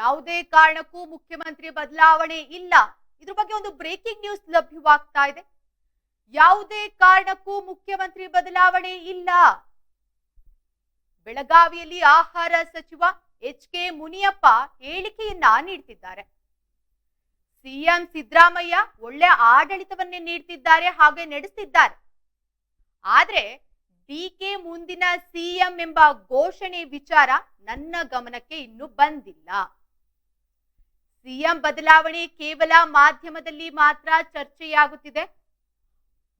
ಯಾವುದೇ ಕಾರಣಕ್ಕೂ ಮುಖ್ಯಮಂತ್ರಿ ಬದಲಾವಣೆ ಇಲ್ಲ. ಇದ್ರ ಬಗ್ಗೆ ಒಂದು ಬ್ರೇಕಿಂಗ್ ನ್ಯೂಸ್ ಲಭ್ಯವಾಗ್ತಾ ಇದೆ. ಯಾವುದೇ ಕಾರಣಕ್ಕೂ ಮುಖ್ಯಮಂತ್ರಿ ಬದಲಾವಣೆ ಇಲ್ಲ. ಬೆಳಗಾವಿಯಲ್ಲಿ ಆಹಾರ ಸಚಿವ ಎಚ್ ಕೆ ಮುನಿಯಪ್ಪ ಹೇಳಿಕೆಯನ್ನ ನೀಡ್ತಿದ್ದಾರೆ. ಸಿಎಂ ಸಿದ್ದರಾಮಯ್ಯ ಒಳ್ಳೆ ಆಡಳಿತವನ್ನೇ ನೀಡ್ತಿದ್ದಾರೆ ಹಾಗೆ ನಡೆಸ್ತಿದ್ದಾರೆ. ಆದ್ರೆ ಡಿಕೆ ಮುಂದಿನ ಸಿಎಂ ಎಂಬ ಘೋಷಣೆ ವಿಚಾರ ನನ್ನ ಗಮನಕ್ಕೆ ಇನ್ನೂ ಬಂದಿಲ್ಲ. ಸಿಎಂ ಬದಲಾವಣೆ ಕೇವಲ ಮಾಧ್ಯಮದಲ್ಲಿ ಮಾತ್ರ ಚರ್ಚೆಯಾಗುತ್ತಿದೆ.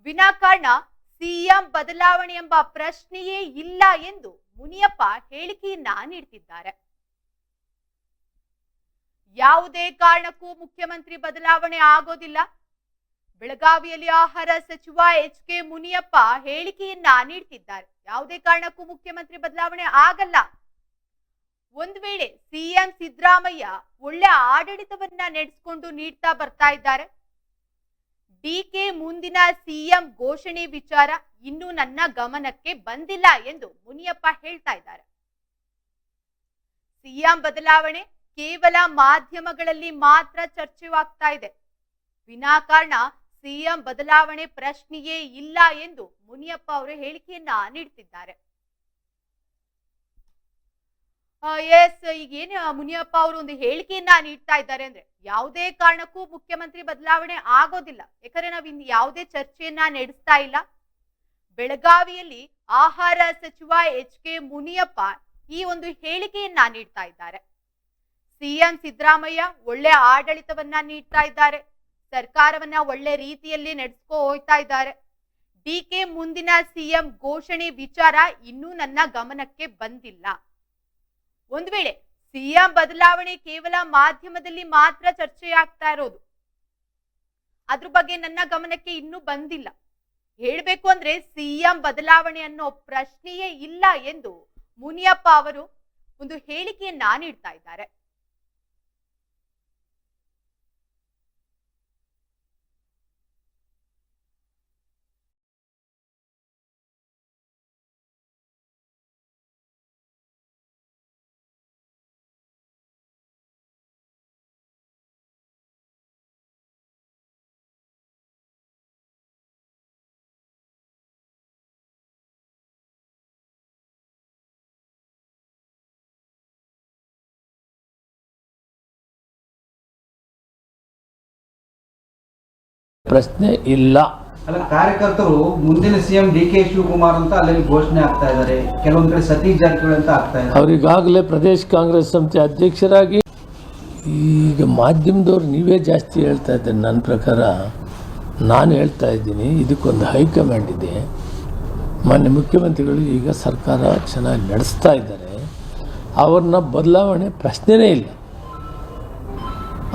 ವಿನಾಕಾರಣ ಸಿಎಂ ಬದಲಾವಣೆ ಎಂಬ ಪ್ರಶ್ನೆಯೇ ಇಲ್ಲ ಎಂದು ಮುನಿಯಪ್ಪ ಹೇಳಿಕೆಯನ್ನ ನೀಡುತ್ತಿದ್ದಾರೆ ಯಾವುದೇ ಕಾರಣಕ್ಕೂ ಮುಖ್ಯಮಂತ್ರಿ ಬದಲಾವಣೆ ಆಗೋದಿಲ್ಲ. ಬೆಳಗಾವಿಯಲ್ಲಿ ಆಹಾರ ಸಚಿವ ಎಚ್ ಕೆ ಮುನಿಯಪ್ಪ ಹೇಳಿಕೆಯನ್ನ ನೀಡುತ್ತಿದ್ದಾರೆ ಯಾವುದೇ ಕಾರಣಕ್ಕೂ ಮುಖ್ಯಮಂತ್ರಿ ಬದಲಾವಣೆ ಆಗಲ್ಲ. ಒಂದ್ ವೇಳೆ ಸಿಎಂ ಸಿದ್ದರಾಮಯ್ಯ ಒಳ್ಳೆ ಆಡಳಿತವನ್ನ ನಡೆಸಿಕೊಂಡು ನೀಡ್ತಾ ಬರ್ತಾ ಇದ್ದಾರೆ. ಡಿಕೆ ಮುಂದಿನ ಸಿಎಂ ಘೋಷಣೆ ವಿಚಾರ ಇನ್ನೂ ನನ್ನ ಗಮನಕ್ಕೆ ಬಂದಿಲ್ಲ ಎಂದು ಮುನಿಯಪ್ಪ ಹೇಳ್ತಾ ಇದ್ದಾರೆ. ಸಿಎಂ ಬದಲಾವಣೆ ಕೇವಲ ಮಾಧ್ಯಮಗಳಲ್ಲಿ ಮಾತ್ರ ಚರ್ಚೆವಾಗ್ತಾ ಇದೆ. ವಿನಾಕಾರಣ ಸಿಎಂ ಬದಲಾವಣೆ ಪ್ರಶ್ನೆಯೇ ಇಲ್ಲ ಎಂದು ಮುನಿಯಪ್ಪ ಅವರು ಹೇಳಿಕೆಯನ್ನ ನೀಡ್ತಿದ್ದಾರೆ. ಎಸ್ ಈಗ ಏನ್ ಮುನಿಯಪ್ಪ ಅವರು ಒಂದು ಹೇಳಿಕೆಯನ್ನ ನೀಡ್ತಾ ಇದ್ದಾರೆ ಅಂದ್ರೆ ಯಾವುದೇ ಕಾರಣಕ್ಕೂ ಮುಖ್ಯಮಂತ್ರಿ ಬದಲಾವಣೆ ಆಗೋದಿಲ್ಲ. ಯಾಕಂದ್ರೆ ನಾವ್ ಇನ್ ಯಾವುದೇ ಚರ್ಚೆಯನ್ನ ನಡೆಸ್ತಾ ಇಲ್ಲ. ಬೆಳಗಾವಿಯಲ್ಲಿ ಆಹಾರ ಸಚಿವ ಎಚ್ ಕೆ ಮುನಿಯಪ್ಪ ಈ ಒಂದು ಹೇಳಿಕೆಯನ್ನ ನೀಡ್ತಾ ಇದ್ದಾರೆ. ಸಿಎಂ ಸಿದ್ದರಾಮಯ್ಯ ಒಳ್ಳೆ ಆಡಳಿತವನ್ನ ನೀಡ್ತಾ ಇದ್ದಾರೆ. ಸರ್ಕಾರವನ್ನ ಒಳ್ಳೆ ರೀತಿಯಲ್ಲಿ ನಡೆಸ್ಕೋ ಹೋಗ್ತಾ ಇದ್ದಾರೆ. ಡಿ ಕೆ ಮುಂದಿನ ಸಿಎಂ ಘೋಷಣೆ ವಿಚಾರ ಇನ್ನೂ ನನ್ನ ಗಮನಕ್ಕೆ ಬಂದಿಲ್ಲ. ಒಂದ್ ವೇಳೆ ಸಿಎಂ ಬದಲಾವಣೆ ಕೇವಲ ಮಾಧ್ಯಮದಲ್ಲಿ ಮಾತ್ರ ಚರ್ಚೆಯಾಗ್ತಾ ಇರೋದು, ಅದ್ರ ಬಗ್ಗೆ ನನ್ನ ಗಮನಕ್ಕೆ ಇನ್ನೂ ಬಂದಿಲ್ಲ. ಹೇಳ್ಬೇಕು ಅಂದ್ರೆ ಸಿಎಂ ಬದಲಾವಣೆ ಅನ್ನೋ ಪ್ರಶ್ನೆಯೇ ಇಲ್ಲ ಎಂದು ಮುನಿಯಪ್ಪ ಅವರು ಒಂದು ಹೇಳಿಕೆಯನ್ನ ನೀಡ್ತಾ ಇದ್ದಾರೆ. ಪ್ರಶ್ನೆ ಇಲ್ಲ. ಅಲ್ಲ ಕಾರ್ಯಕರ್ತರು ಮುಂದಿನ ಸಿಎಂ ಡಿ ಕೆ ಶಿವಕುಮಾರ್ ಅಂತ ಅಲ್ಲಿ ಘೋಷಣೆ ಆಗ್ತಾ ಇದ್ದಾರೆ. ಕೆಲವೊಂದು ಕಡೆ ಸತೀಶ್ ಜಾರಕಿಹೊಳಿ ಅಂತ ಆಗ್ತಾ ಇದ್ದಾರೆ. ಅವರಿಗಾಗಲೇ ಪ್ರದೇಶ ಕಾಂಗ್ರೆಸ್ ಸಮಿತಿ ಅಧ್ಯಕ್ಷರಾಗಿ ಈಗ ಮಾಧ್ಯಮದವ್ರು ನೀವೇ ಜಾಸ್ತಿ ಹೇಳ್ತಾ ಇದ್ದೀನಿ ನನ್ನ ಪ್ರಕಾರ ನಾನು ಹೇಳ್ತಾ ಇದ್ದೀನಿ. ಇದಕ್ಕೊಂದು ಹೈಕಮಾಂಡ್ ಇದೆ. ಮಾನ್ಯ ಮುಖ್ಯಮಂತ್ರಿಗಳು ಈಗ ಸರ್ಕಾರ ಚೆನ್ನಾಗಿ ನಡೆಸ್ತಾ ಇದ್ದಾರೆ. ಅವ್ರನ್ನ ಬದಲಾವಣೆ ಪ್ರಶ್ನೆನೇ ಇಲ್ಲ.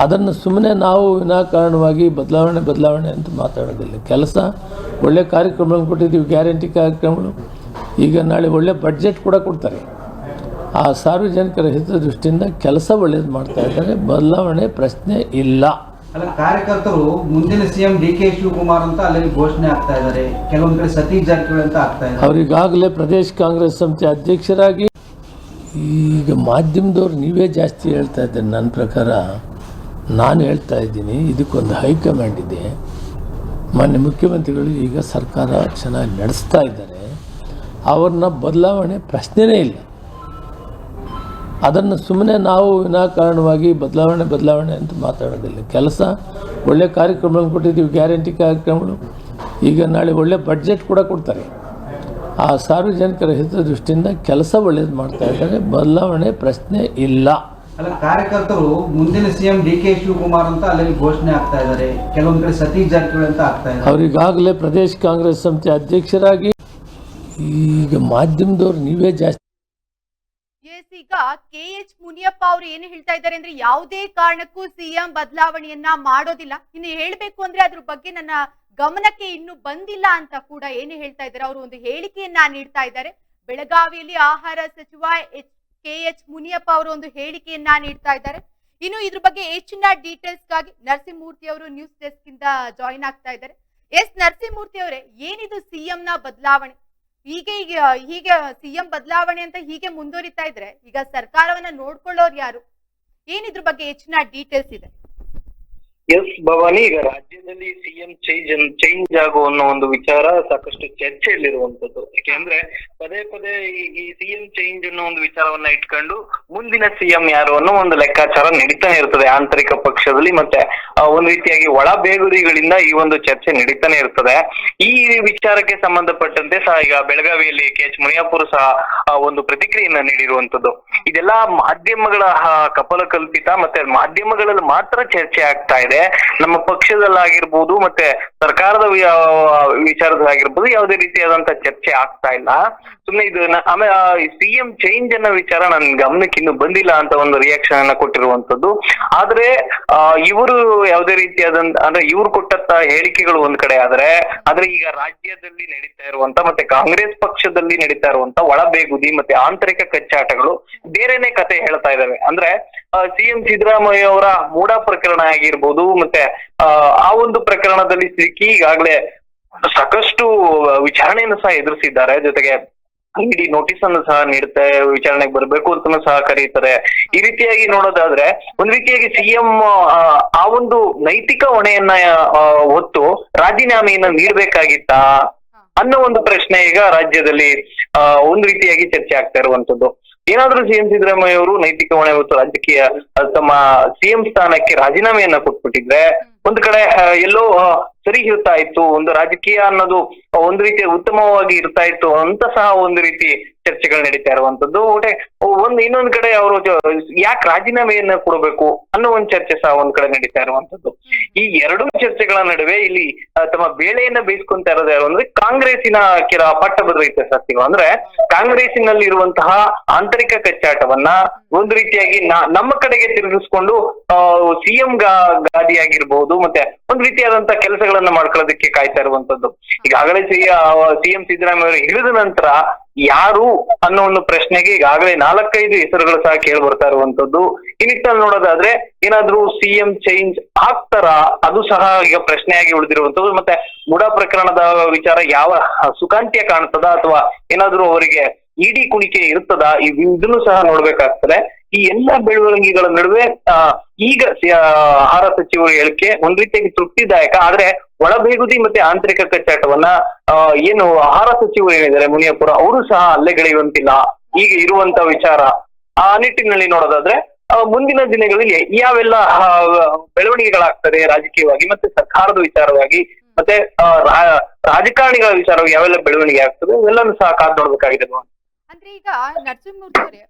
ಅದನ್ನು ಸುಮ್ಮನೆ ನಾವು ವಿನಾಕಾರಣವಾಗಿ ಬದಲಾವಣೆ ಬದಲಾವಣೆ ಅಂತ ಮಾತಾಡೋದಿಲ್ಲ. ಕೆಲಸ ಒಳ್ಳೆ ಕಾರ್ಯಕ್ರಮಗಳನ್ನು ಕೊಟ್ಟಿದ್ದೀವಿ ಗ್ಯಾರಂಟಿ ಕಾರ್ಯಕ್ರಮಗಳು. ಈಗ ನಾಳೆ ಒಳ್ಳೆ ಬಡ್ಜೆಟ್ ಕೂಡ ಕೊಡ್ತಾರೆ. ಆ ಸಾರ್ವಜನಿಕರ ಹಿತದೃಷ್ಟಿಯಿಂದ ಕೆಲಸ ಒಳ್ಳೇದು ಮಾಡ್ತಾ ಇದ್ದಾರೆ. ಬದಲಾವಣೆ ಪ್ರಶ್ನೆ ಇಲ್ಲ. ಅಲ್ಲ ಕಾರ್ಯಕರ್ತರು ಮುಂದಿನ ಸಿಎಂ ಡಿ ಕೆ ಶಿವಕುಮಾರ್ ಅಂತ ಅಲ್ಲಿ ಘೋಷಣೆ ಆಗ್ತಾ ಇದ್ದಾರೆ. ಕೆಲವೊಂದು ಕಡೆ ಸತೀಶ್ ಜಾರಕಿಹೊಳಿ ಅಂತ ಆಗ್ತಾ ಇದ್ದಾರೆ. ಅವರಿಗಾಗಲೇ ಪ್ರದೇಶ ಕಾಂಗ್ರೆಸ್ ಸಮಿತಿ ಅಧ್ಯಕ್ಷರಾಗಿ ಈಗ ಮಾಧ್ಯಮದವ್ರು ನೀವೇ ಜಾಸ್ತಿ ಹೇಳ್ತಾ ಇದ್ದಾರೆ ನನ್ನ ಪ್ರಕಾರ. ನಾನು ಹೇಳ್ತಾ ಇದ್ದೀನಿ, ಇದಕ್ಕೊಂದು ಹೈಕಮಾಂಡ್ ಇದೆ. ಮಾನ್ಯ ಮುಖ್ಯಮಂತ್ರಿಗಳು ಈಗ ಸರ್ಕಾರ ಚೆನ್ನಾಗಿ ನಡೆಸ್ತಾ ಇದ್ದಾರೆ. ಅವ್ರನ್ನ ಬದಲಾವಣೆ ಪ್ರಶ್ನೆನೇ ಇಲ್ಲ. ಅದನ್ನು ಸುಮ್ಮನೆ ನಾವು ವಿನಾಕಾರಣವಾಗಿ ಬದಲಾವಣೆ ಬದಲಾವಣೆ ಅಂತ ಮಾತಾಡೋದಿಲ್ಲ. ಕೆಲಸ, ಒಳ್ಳೆ ಕಾರ್ಯಕ್ರಮಗಳನ್ನು ಕೊಟ್ಟಿದ್ದೀವಿ, ಗ್ಯಾರಂಟಿ ಕಾರ್ಯಕ್ರಮಗಳು. ಈಗ ನಾಳೆ ಒಳ್ಳೆ ಬಡ್ಜೆಟ್ ಕೂಡ ಕೊಡ್ತಾರೆ. ಆ ಸಾರ್ವಜನಿಕರ ಹಿತದೃಷ್ಟಿಯಿಂದ ಕೆಲಸ ಒಳ್ಳೇದು ಮಾಡ್ತಾ ಇದ್ದಾರೆ. ಬದಲಾವಣೆ ಪ್ರಶ್ನೆ ಇಲ್ಲ. ಅಲ್ಲ ಕಾರ್ಯಕರ್ತರು ಮುಂದಿನ ಸಿಎಂ ಡಿ ಕೆ ಶಿವಕುಮಾರ್ ಅಂತ ಅಲ್ಲಿ ಘೋಷಣೆ ಆಗ್ತಾ ಇದ್ದಾರೆ. ಕೆಲವೊಂದ್ ಕಡೆ ಸತೀಶ್ ಜಾರಕಿಹೊಳಿ ಅಂತ ಆಗ್ತಾ ಇದ್ದಾರೆ. ಅವರಿಗಾಗಲೇ ಪ್ರದೇಶ ಕಾಂಗ್ರೆಸ್ ಸಮಿತಿ ಅಧ್ಯಕ್ಷರಾಗಿ ಈಗ ಮಾಧ್ಯಮದವ್ರು ನೀವೇ ಜಾಸ್ತಿ ಎಸ್ ಈಗ ಕೆ ಎಚ್ ಮುನಿಯಪ್ಪ ಅವರು ಏನು ಹೇಳ್ತಾ ಇದ್ದಾರೆ ಅಂದ್ರೆ ಯಾವುದೇ ಕಾರಣಕ್ಕೂ ಸಿಎಂ ಬದಲಾವಣೆಯನ್ನ ಮಾಡೋದಿಲ್ಲ. ಇನ್ನು ಹೇಳ್ಬೇಕು ಅಂದ್ರೆ ಅದ್ರ ಬಗ್ಗೆ ನನ್ನ ಗಮನಕ್ಕೆ ಇನ್ನು ಬಂದಿಲ್ಲ ಅಂತ ಕೂಡ ಏನು ಹೇಳ್ತಾ ಇದ್ದಾರೆ. ಅವರು ಒಂದು ಹೇಳಿಕೆಯನ್ನ ನೀಡ್ತಾ ಇದ್ದಾರೆ. ಬೆಳಗಾವಿಯಲ್ಲಿ ಆಹಾರ ಸಚಿವ ಎಚ್ ಕೆ ಎಚ್ ಮುನಿಯಪ್ಪ ಅವರು ಒಂದು ಹೇಳಿಕೆಯನ್ನ ನೀಡ್ತಾ ಇದ್ದಾರೆ. ಇನ್ನು ಇದ್ರ ಬಗ್ಗೆ ಹೆಚ್ಚಿನ ಡೀಟೇಲ್ಸ್ಗಾಗಿ ನರಸಿಂಹಮೂರ್ತಿ ಅವರು ನ್ಯೂಸ್ ಡೆಸ್ಕ್ ಇಂದ ಜಾಯಿನ್ ಆಗ್ತಾ ಇದ್ದಾರೆ. ಎಸ್ ನರಸಿಂಹಮೂರ್ತಿ ಅವರೇ, ಏನಿದು ಸಿಎಂ ನ ಬದಲಾವಣೆ? ಹೀಗೆ ಹೀಗೆ ಸಿಎಂ ಬದಲಾವಣೆ ಅಂತ ಹೀಗೆ ಮುಂದುವರಿತಾ ಇದ್ರೆ ಈಗ ಸರ್ಕಾರವನ್ನ ನೋಡ್ಕೊಳ್ಳೋರು ಯಾರು? ಏನಿದ್ರ ಬಗ್ಗೆ ಹೆಚ್ಚಿನ ಡೀಟೇಲ್ಸ್ ಇದೆ? ಎಸ್ ಭವಾನಿ, ಈಗ ರಾಜ್ಯದಲ್ಲಿ ಸಿಎಂ ಚೇಂಜ್ ಚೇಂಜ್ ಆಗೋ ಅನ್ನೋ ಒಂದು ವಿಚಾರ ಸಾಕಷ್ಟು ಚರ್ಚೆಯಲ್ಲಿರುವಂತದ್ದು ಯಾಕೆಂದ್ರೆ ಪದೇ ಪದೇ ಈ- ಸಿಎಂ ಚೇಂಜ್ ಅನ್ನೋ ಒಂದು ವಿಚಾರವನ್ನ ಇಟ್ಕೊಂಡು ಮುಂದಿನ ಸಿಎಂ ಯಾರು ಅನ್ನೋ ಒಂದು ಲೆಕ್ಕಾಚಾರ ನಡೀತಾನೆ ಇರ್ತದೆ ಆಂತರಿಕ ಪಕ್ಷದಲ್ಲಿ ಮತ್ತೆ ಒಂದು ರೀತಿಯಾಗಿ ಒಳ ಈ ಒಂದು ಚರ್ಚೆ ನಡೀತಾನೆ ಇರ್ತದೆ. ಈ ವಿಚಾರಕ್ಕೆ ಸಂಬಂಧಪಟ್ಟಂತೆ ಸಹ ಈಗ ಬೆಳಗಾವಿಯಲ್ಲಿ ಕೆ ಎಚ್ ಮುನಿಯಾಪುರ ಸಹ ಒಂದು ಪ್ರತಿಕ್ರಿಯೆಯನ್ನ ನೀಡಿರುವಂತದ್ದು ಇದೆಲ್ಲ ಮಾಧ್ಯಮಗಳ ಕಪಲ ಕಪಲಕಲ್ಪಿತ ಮತ್ತೆ ಮಾಧ್ಯಮಗಳಲ್ಲಿ ಮಾತ್ರ ಚರ್ಚೆ ಆಗ್ತಾ ಇದೆ. ನಮ್ಮ ಪಕ್ಷದಲ್ಲಾಗಿರ್ಬೋದು ಮತ್ತೆ ಸರ್ಕಾರದ ವಿಚಾರದಲ್ಲಾಗಿರ್ಬೋದು ಯಾವುದೇ ರೀತಿಯಾದಂತ ಚರ್ಚೆ ಆಗ್ತಾ ಇಲ್ಲ. ಸುಮ್ಮನೆ ಇದು ಆಮೇಲೆ ಸಿಎಂ ಚೇಂಜ್ ಅನ್ನೋ ವಿಚಾರ ನನ್ ಗಮನಕ್ಕೆ ಇನ್ನು ಬಂದಿಲ್ಲ ಅಂತ ಒಂದು ರಿಯಾಕ್ಷನ್ ಅನ್ನ ಕೊಟ್ಟಿರುವಂತದ್ದು ಆದ್ರೆ ಇವರು ಯಾವುದೇ ರೀತಿಯಾದಂತ, ಅಂದ್ರೆ ಇವ್ರು ಕೊಟ್ಟಂತ ಹೇಳಿಕೆಗಳು ಒಂದ್ ಕಡೆ ಆದ್ರೆ ಆದ್ರೆ ಈಗ ರಾಜ್ಯದಲ್ಲಿ ನಡೀತಾ ಇರುವಂತ ಮತ್ತೆ ಕಾಂಗ್ರೆಸ್ ಪಕ್ಷದಲ್ಲಿ ನಡೀತಾ ಇರುವಂತ ಒಳಬೇಗುದಿ ಮತ್ತೆ ಆಂತರಿಕ ಕಚ್ಚಾಟಗಳು ಬೇರೆನೆ ಕತೆ ಹೇಳ್ತಾ ಇದಾವೆ. ಅಂದ್ರೆ ಸಿಎಂ ಸಿದ್ದರಾಮಯ್ಯ ಅವರ ಮೂಡ ಪ್ರಕರಣ ಆಗಿರ್ಬೋದು ಮತ್ತೆ ಆ, ಒಂದು ಪ್ರಕರಣದಲ್ಲಿ ಸಿಕ್ಕಿ ಈಗಾಗಲೇ ಸಾಕಷ್ಟು ವಿಚಾರಣೆಯನ್ನು ಸಹ ಎದುರಿಸಿದ್ದಾರೆ. ಜೊತೆಗೆ ಇಡಿ ನೋಟಿಸ್ ಅನ್ನು ಸಹ ನೀಡುತ್ತೆ ವಿಚಾರಣೆಗೆ ಬರಬೇಕು ಅಂತ ಸಹ ಕರೀತಾರೆ ಈ ರೀತಿಯಾಗಿ ನೋಡೋದಾದ್ರೆ ಒಂದ್ ರೀತಿಯಾಗಿ ಸಿಎಂ ಆ ಒಂದು ನೈತಿಕ ಹೊಣೆಯನ್ನ ಹೊತ್ತು ರಾಜೀನಾಮೆಯನ್ನ ನೀಡಬೇಕಾಗಿತ್ತಾ ಅನ್ನೋ ಒಂದು ಪ್ರಶ್ನೆ ಈಗ ರಾಜ್ಯದಲ್ಲಿ ಒಂದ್ ರೀತಿಯಾಗಿ ಚರ್ಚೆ ಆಗ್ತಾ ಇರುವಂತದ್ದು ಏನಾದ್ರೂ ಸಿಎಂ ಸಿದ್ದರಾಮಯ್ಯ ಅವರು ನೈತಿಕ ಹೊಣೆ ಮತ್ತು ರಾಜಕೀಯ ತಮ್ಮ ಸಿಎಂ ಸ್ಥಾನಕ್ಕೆ ರಾಜೀನಾಮೆಯನ್ನ ಕೊಟ್ಬಿಟ್ಟಿದ್ರೆ ಒಂದ್ ಕಡೆ ಎಲ್ಲೋ ಸರಿ ಇರ್ತಾ ಇತ್ತು, ಒಂದು ರಾಜಕೀಯ ಅನ್ನೋದು ಒಂದ್ ರೀತಿ ಉತ್ತಮವಾಗಿ ಇರ್ತಾ ಇತ್ತು ಅಂತ ಸಹ ಒಂದು ರೀತಿ ಚರ್ಚೆಗಳು ನಡೀತಾ ಇರುವಂತದ್ದು. ಒಟ್ಟೆ ಒಂದ್ ಇನ್ನೊಂದ್ ಕಡೆ ಅವರು ಯಾಕೆ ರಾಜೀನಾಮೆಯನ್ನ ಕೊಡಬೇಕು ಅನ್ನೋ ಒಂದು ಚರ್ಚೆ ಸಹ ಒಂದ್ ಕಡೆ ನಡೀತಾ ಇರುವಂತದ್ದು. ಈ ಎರಡೂ ಚರ್ಚೆಗಳ ನಡುವೆ ಇಲ್ಲಿ ತಮ್ಮ ಬೇಳೆಯನ್ನ ಬೇಯಿಸ್ಕೊಂತ ಇರೋದು ಯಾರು ಅಂದ್ರೆ ಕಾಂಗ್ರೆಸ್ಸಿನ ಕೆಲ ಪಟ್ಟಭದ್ರ ಇತಿಹಾಸಿಗಳು ಅಂದ್ರೆ ಕಾಂಗ್ರೆಸ್ಸಿನಲ್ಲಿ ಇರುವಂತಹ ಆಂತರಿಕ ಕಚ್ಚಾಟವನ್ನ ಒಂದು ರೀತಿಯಾಗಿ ನಮ್ಮ ಕಡೆಗೆ ತಿರುಗಿಸ್ಕೊಂಡು ಸಿಎಂ ಗಾದಿ ಆಗಿರ್ಬಹುದು ಮತ್ತೆ ಒಂದ್ ರೀತಿಯಾದಂತಹ ಕೆಲಸಗಳನ್ನ ಮಾಡ್ಕೊಳ್ಳೋದಕ್ಕೆ ಕಾಯ್ತಾ ಇರುವಂತದ್ದು. ಈಗಾಗಲೇ ಸಿಎಂ ಸಿದ್ದರಾಮಯ್ಯ ಅವರು ಹಿಡಿದ ನಂತರ ಯಾರು ಅನ್ನೋ ಒಂದು ಪ್ರಶ್ನೆಗೆ ಈಗಾಗಲೇ ನಾಲ್ಕೈದು ಹೆಸರುಗಳು ಸಹ ಕೇಳಿ ಬರ್ತಾ ಇರುವಂತದ್ದು. ಈ ನಿಟ್ಟಿನಲ್ಲಿ ನೋಡೋದಾದ್ರೆ ಏನಾದ್ರೂ ಸಿಎಂ ಚೇಂಜ್ ಆಗ್ತಾರಾ? ಅದು ಸಹ ಈಗ ಪ್ರಶ್ನೆಯಾಗಿ ಉಳಿದಿರುವಂತದ್ದು. ಮತ್ತೆ ಮುಡಾ ಪ್ರಕರಣದ ವಿಚಾರ ಯಾವ ಸುಖಾಂತ್ಯ ಕಾಣ್ತದ? ಅಥವಾ ಏನಾದ್ರೂ ಅವರಿಗೆ ಇಡಿ ಕುಣಿಕೆ ಇರ್ತದ ಇದನ್ನು ಸಹ ನೋಡ್ಬೇಕಾಗ್ತದೆ. ಈ ಎಲ್ಲಾ ಬೆಳವಣಿಗೆಗಳ ನಡುವೆ ಈಗ ಸಿ- ಆಹಾರ ಸಚಿವರು ಹೇಳಿಕೆ ಒಂದ್ ರೀತಿಯಾಗಿ ತೃಪ್ತಿದಾಯಕ. ಆದ್ರೆ ಒಳಬೇಗುದಿ ಮತ್ತೆ ಆಂತರಿಕ ಕಚ್ಚಾಟವನ್ನ ಏನು ಆಹಾರ ಸಚಿವರು ಏನಿದ್ದಾರೆ ಮುನಿಯಪ್ಪುರ, ಅವರು ಸಹ ಅಲ್ಲೆಗೆಳೆಯುವಂತಿಲ್ಲ ಈಗ ಇರುವಂತ ವಿಚಾರ ಆ ನಿಟ್ಟಿನಲ್ಲಿ ನೋಡೋದಾದ್ರೆ ಮುಂದಿನ ದಿನಗಳಲ್ಲಿ ಯಾವೆಲ್ಲ ಬೆಳವಣಿಗೆಗಳಾಗ್ತದೆ ರಾಜಕೀಯವಾಗಿ ಮತ್ತೆ ಸರ್ಕಾರದ ವಿಚಾರವಾಗಿ, ಮತ್ತೆ ರಾಜಕಾರಣಿಗಳ ವಿಚಾರವಾಗಿ ಯಾವೆಲ್ಲ ಬೆಳವಣಿಗೆ ಆಗ್ತದೆ ಇವೆಲ್ಲನೂ ಸಹ ಕಾದ್ ನೋಡ್ಬೇಕಾಗಿದೆ. ಅಂದ್ರೆ ಈಗ ನರಸಿಂಹಮೂರ್ತಿ ಅವರೇ